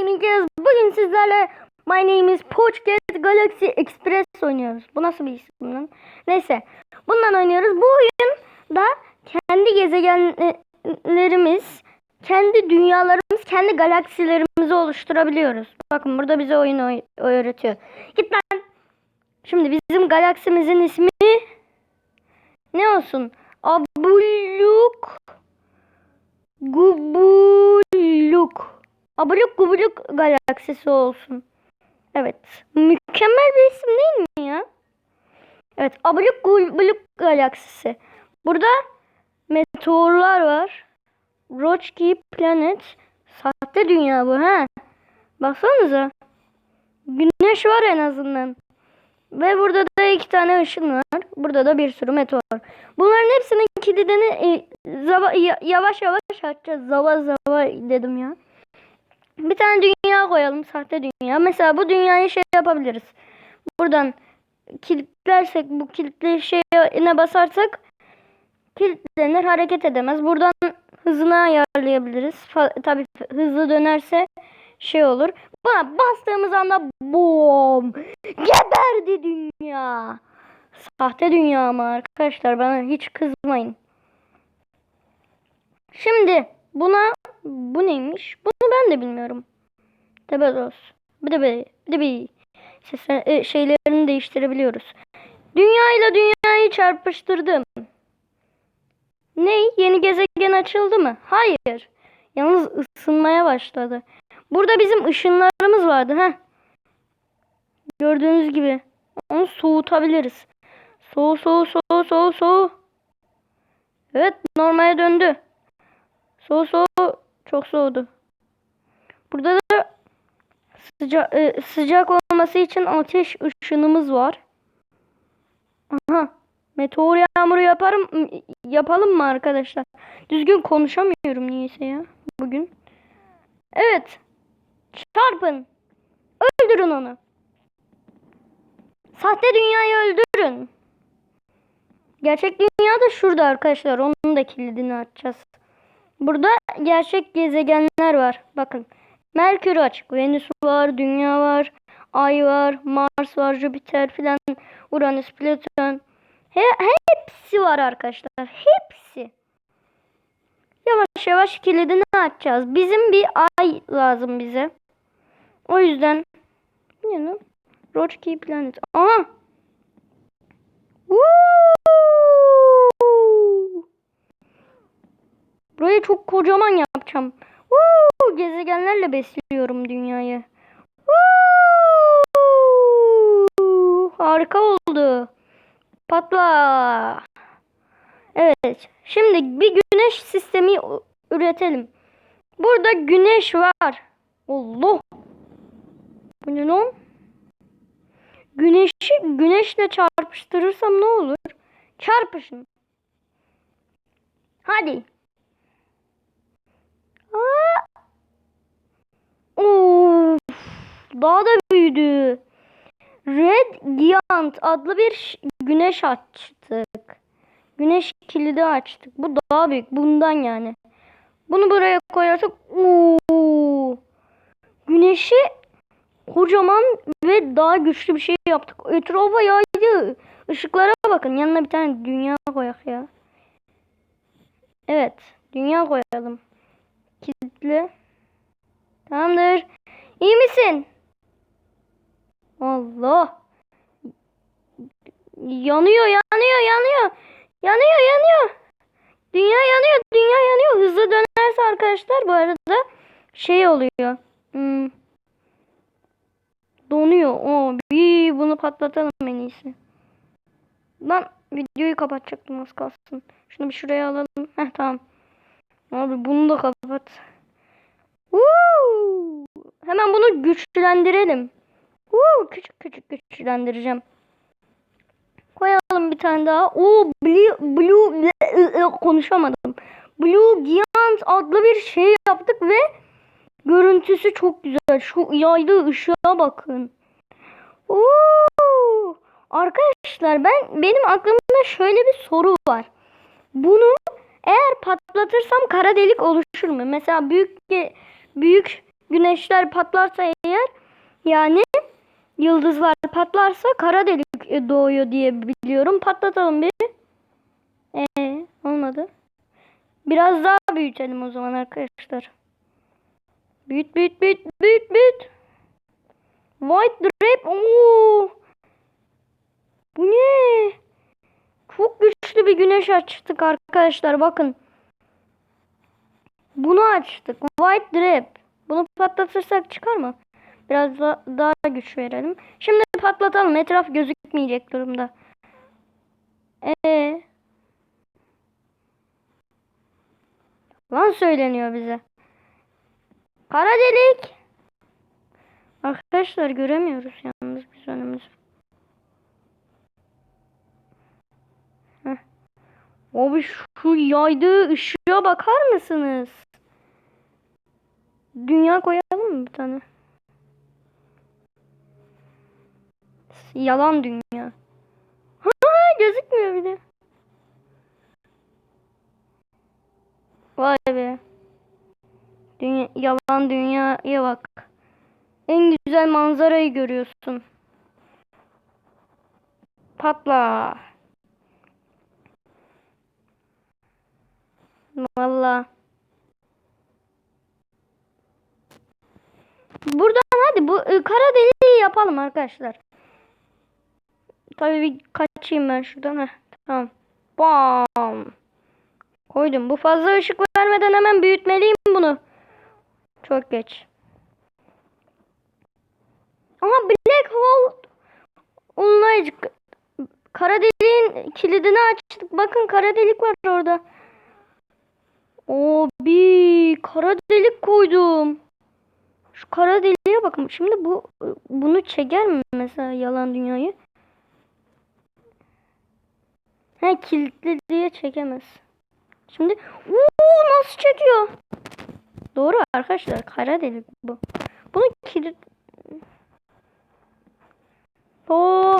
Gaming'iz. Bugün sizlerle My Name is Pocket Galaxy Express oynuyoruz. Bu nasıl bir isim lan? Neyse. Bundan oynuyoruz. Bu oyunda kendi gezegenlerimiz, kendi dünyalarımız, kendi galaksilerimizi oluşturabiliyoruz. Bakın burada bize oyun oy- öğretiyor. Git lan. Şimdi bizim galaksimizin ismi ne olsun? Abuluk Gubuluk. Abuluk Gubuluk galaksisi olsun. Evet. Mükemmel bir isim değil mi ya? Evet. Abuluk Gubuluk galaksisi. Burada meteorlar var. Rochki Planet. Sahte dünya bu ha. Baksanıza. Güneş var en azından. Ve burada da iki tane ışın var. Burada da bir sürü meteor. Bunların hepsinin kilidini e, zava- ya- yavaş yavaş açacağız. Zava zava dedim ya. Bir tane dünya koyalım. Sahte dünya. Mesela bu dünyayı şey yapabiliriz. Buradan kilitlersek bu kilitli şeyine basarsak kilitlenir hareket edemez. Buradan hızını ayarlayabiliriz. Tabii hızlı dönerse şey olur. Buna bastığımız anda bom geberdi dünya. Sahte dünya ama arkadaşlar bana hiç kızmayın. Şimdi buna bu neymiş? Bunu ben de bilmiyorum. Tebedos. Bir de bir, bir de bir Sesler- e, şeylerini değiştirebiliyoruz. Dünya ile dünyayı çarpıştırdım. Ne? Yeni gezegen açıldı mı? Hayır. Yalnız ısınmaya başladı. Burada bizim ışınlarımız vardı. Heh. Gördüğünüz gibi. Onu soğutabiliriz. Soğu soğu soğu soğu soğu. Evet normale döndü. Soğu soğu. Çok soğudu. Burada da sıcak, sıcak olması için ateş ışınımız var. Aha. Meteor yağmuru yaparım yapalım mı arkadaşlar? Düzgün konuşamıyorum niyeyse ya bugün. Evet. Çarpın. Öldürün onu. Sahte dünyayı öldürün. Gerçek dünya da şurada arkadaşlar. Onun da kilidini açacağız. Burada gerçek gezegenler var. Bakın. Merkür açık. Venüs var. Dünya var. Ay var. Mars var. Jüpiter filan. Uranüs, Plüton. He, hepsi var arkadaşlar. Hepsi. Yavaş yavaş kilidini açacağız. Bizim bir ay lazım bize. O yüzden ne lan? Rochkey Planet. Aha! Woo! Burayı çok kocaman yapacağım. Woo! Gezegenlerle besliyorum dünyayı. Woo! Harika oldu. Patla. Evet. Şimdi bir güneş sistemi üretelim. Burada güneş var. Allah. Bu ne lan? Güneşi güneşle çarpıştırırsam ne olur? Çarpışın. Hadi. Of. Daha da büyüdü. Red Giant adlı bir güneş açtık. Güneş kilidi açtık. Bu daha büyük. Bundan yani. Bunu buraya koyarsak ooo. Güneşi kocaman ve daha güçlü bir şey yaptık. Etrafa yaydı. Işıklara bakın. Yanına bir tane dünya koyak ya. Evet. Dünya koyalım. Kilitli. Tamamdır. İyi misin? Allah. Yanıyor, yanıyor, yanıyor. Yanıyor, yanıyor. Dünya yanıyor, dünya yanıyor. Hızlı dönerse arkadaşlar bu arada şey oluyor. Hmm. Donuyor. Oo, bir bunu patlatalım en iyisi. Lan videoyu kapatacaktım az kalsın. Şunu bir şuraya alalım. Heh tamam. Abi bunu da kapat. Woo! Hemen bunu güçlendirelim. Woo! Küçük küçük güçlendireceğim. Koyalım bir tane daha. Oo blue, blue konuşamadım. Blue Giant adlı bir şey yaptık ve görüntüsü çok güzel. Şu yaydığı ışığa bakın. Oo! Arkadaşlar ben benim aklımda şöyle bir soru var. Bunu eğer patlatırsam kara delik oluşur mu? Mesela büyük büyük güneşler patlarsa eğer yani yıldızlar patlarsa kara delik e, doğuyor diye biliyorum. Patlatalım bir. Ee, olmadı. Biraz daha büyütelim o zaman arkadaşlar. Büyüt büyüt büyüt büyüt büyüt. White Drap. Oo. Bu ne? Çok güçlü bir güneş açtık arkadaşlar bakın. Bunu açtık. White Drap. Bunu patlatırsak çıkar mı? Biraz da, daha güç verelim. Şimdi patlatalım. Etraf gözükmeyecek durumda. Ee. Lan söyleniyor bize. Kara delik. Arkadaşlar göremiyoruz yalnız biz önümüzü. Abi şu yaydığı ışığa bakar mısınız? Dünya koyalım mı bir tane? Yalan dünya. Ha, gözükmüyor bile. Vay be. Dünya, yalan dünyaya bak. En güzel manzarayı görüyorsun. Patla. Valla. Buradan hadi bu e, kara deliği yapalım arkadaşlar. Tabii bir kaçayım ben şuradan. Heh, tamam. Bam. Koydum. Bu fazla ışık vermeden hemen büyütmeliyim bunu. Çok geç. Aha Black Hole Onunla kara deliğin kilidini açtık. Bakın kara delik var orada. O bir kara delik koydum. Şu kara deliğe bakın. Şimdi bu bunu çeker mi mesela yalan dünyayı? He kilitli diye çekemez. Şimdi uuu nasıl çekiyor? Doğru arkadaşlar kara delik bu. Bunu kilit o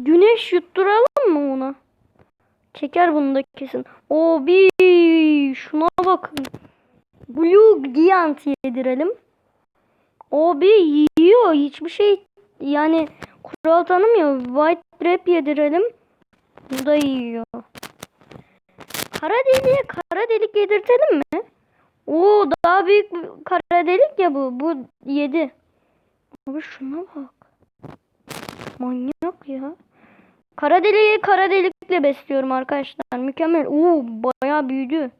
güneş yutturalım mı ona? Çeker bunu da kesin. O bir bakın. Blue Giant yedirelim. O bir yiyor. Hiçbir şey yani kural tanımıyor. White Trap yedirelim. Bu da yiyor. Kara deliğe kara delik yedirtelim mi? Oo daha büyük kara delik ya bu. Bu yedi. Abi şuna bak. Manyak ya. Kara deliği kara delikle besliyorum arkadaşlar. Mükemmel. Oo bayağı büyüdü.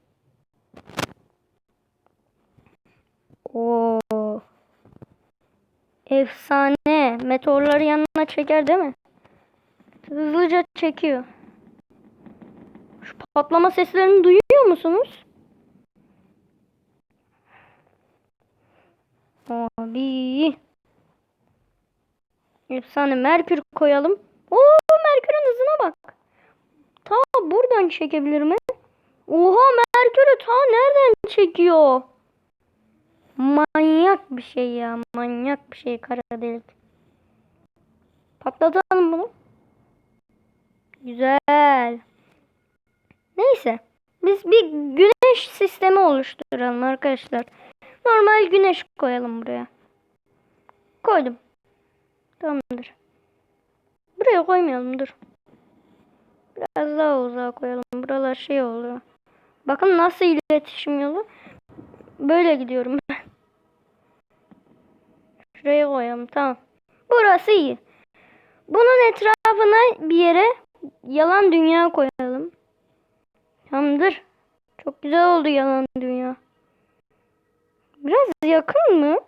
Oo. Efsane. Meteorları yanına çeker değil mi? Hızlıca çekiyor. Şu patlama seslerini duyuyor musunuz? Abi. Efsane Merkür koyalım. Oo Merkür'ün hızına bak. Ta buradan çekebilir mi? Oha Merkür'ü ta nereden çekiyor? Manyak bir şey ya. Manyak bir şey kara delik. Patlatalım bunu. Güzel. Neyse. Biz bir güneş sistemi oluşturalım arkadaşlar. Normal güneş koyalım buraya. Koydum. Tamamdır. Buraya koymayalım dur. Biraz daha uzağa koyalım. Buralar şey oluyor. Bakın nasıl iletişim yolu. Böyle gidiyorum. Şuraya koyalım tamam. Burası iyi. Bunun etrafına bir yere yalan dünya koyalım. Tamamdır. Çok güzel oldu yalan dünya. Biraz yakın mı?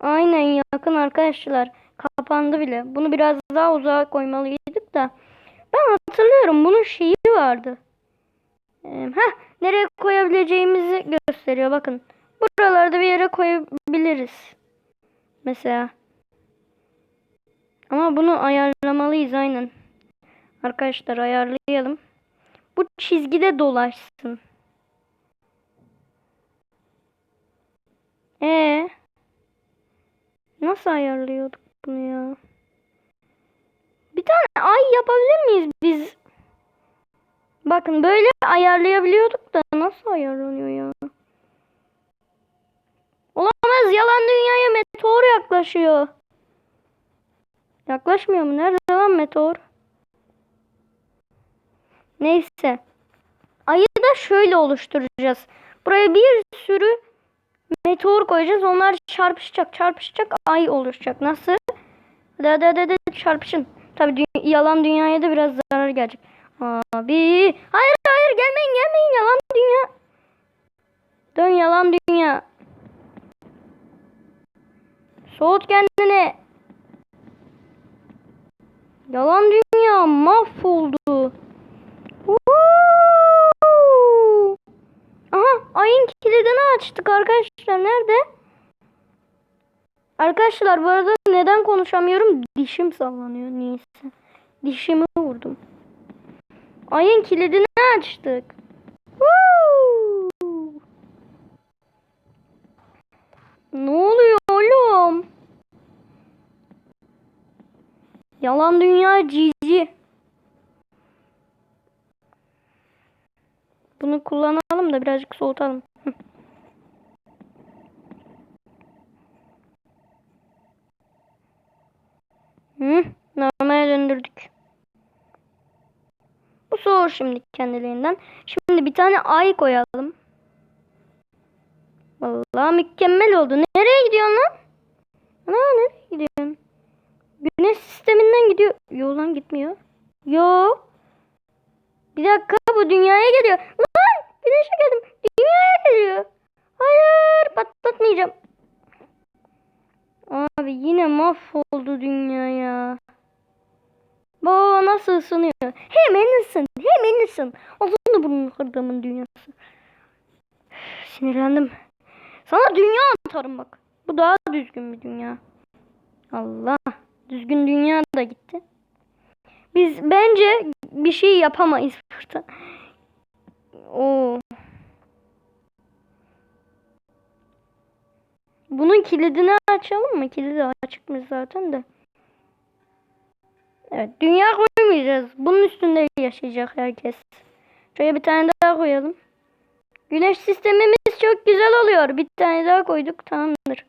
Aynen yakın arkadaşlar. Kapandı bile. Bunu biraz daha uzağa koymalıydık da. Ben hatırlıyorum bunun şeyi vardı. Heh, nereye koyabileceğimizi gösteriyor bakın. Buralarda bir yere koyabiliriz. Mesela. Ama bunu ayarlamalıyız aynen. Arkadaşlar ayarlayalım. Bu çizgide dolaşsın. Ee, nasıl ayarlıyorduk bunu ya? Bir tane ay yapabilir miyiz biz? Bakın böyle ayarlayabiliyorduk da nasıl ayarlanıyor ya? Olamaz yalan dünyaya meteor yaklaşıyor. Yaklaşmıyor mu? Nerede lan meteor? Neyse. Ayı da şöyle oluşturacağız. Buraya bir sürü meteor koyacağız. Onlar çarpışacak, çarpışacak, ay oluşacak. Nasıl? Hadi hadi hadi, hadi çarpışın. Tabii dü- yalan dünyaya da biraz zarar gelecek. Abi, hayır hayır gelmeyin gelmeyin yalan dünya. Dön yalan dünya. Soğut kendini. Yalan dünya mahvoldu. Woo! Aha ayın kilidini açtık arkadaşlar. Nerede? Arkadaşlar bu arada neden konuşamıyorum? Dişim sallanıyor niyeyse. Dişimi vurdum. Ayın kilidini açtık. Woo! Ne oluyor oğlum? Yalan dünya cici. Bunu kullanalım da birazcık soğutalım. Hı. Hı, normale döndürdük. Bu soğur şimdi kendiliğinden. Şimdi bir tane ay koyalım. Vallahi mükemmel oldu. Nereye gidiyorsun lan? Ana nereye gidiyorsun? Güneş sisteminden gidiyor. Yo lan gitmiyor. Yo. Bir dakika bu dünyaya geliyor. Lan güneşe geldim. Dünyaya geliyor. Hayır patlatmayacağım. Abi yine mahvoldu dünya ya. Bu nasıl ısınıyor? Hemen ısın. Hemen ısın. Ağzını burnunu kırdığımın dünyası. Sinirlendim. Sana dünya atarım bak. Bu daha düzgün bir dünya. Allah. Düzgün dünya da gitti. Biz bence bir şey yapamayız burada. Oo. Bunun kilidini açalım mı? Kilidi açıkmış zaten de. Evet. Dünya koymayacağız. Bunun üstünde yaşayacak herkes. Şöyle bir tane daha koyalım. Güneş sistemimiz çok güzel oluyor. Bir tane daha koyduk. Tamamdır.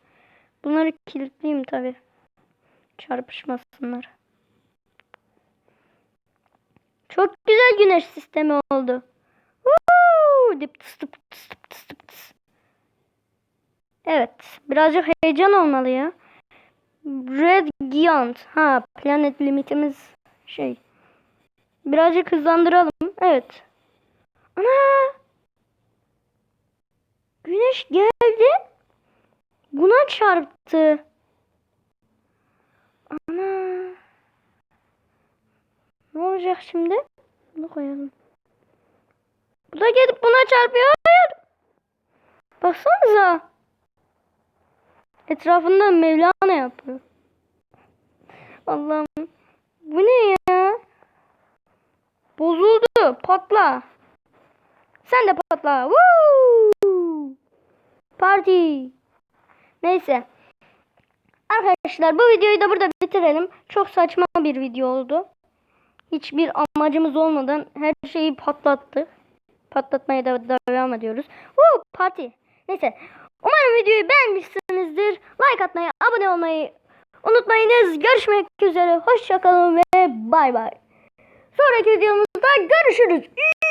Bunları kilitleyeyim tabi. Çarpışmasınlar. Çok güzel güneş sistemi oldu. Woo! Dip. Evet. Birazcık heyecan olmalı ya. Red Giant. Ha planet limitimiz şey. Birazcık hızlandıralım. Evet. Ana! Güneş geldi. Buna çarptı. Ana. Ne olacak şimdi? Bunu koyalım. Bu da gelip buna çarpıyor. Hayır. Baksanıza. Etrafında Mevlana yapıyor. Allah'ım. Bu ne ya? Bozuldu. Patla. Sen de patla. Woo! Parti. Neyse. Arkadaşlar bu videoyu da burada bitirelim. Çok saçma bir video oldu. Hiçbir amacımız olmadan her şeyi patlattı. Patlatmaya da devam ediyoruz. Woo! Parti. Neyse. Umarım videoyu beğenmişsinizdir. Like atmayı, abone olmayı unutmayınız. Görüşmek üzere. Hoşçakalın ve bay bay. Sonraki videomuzda görüşürüz.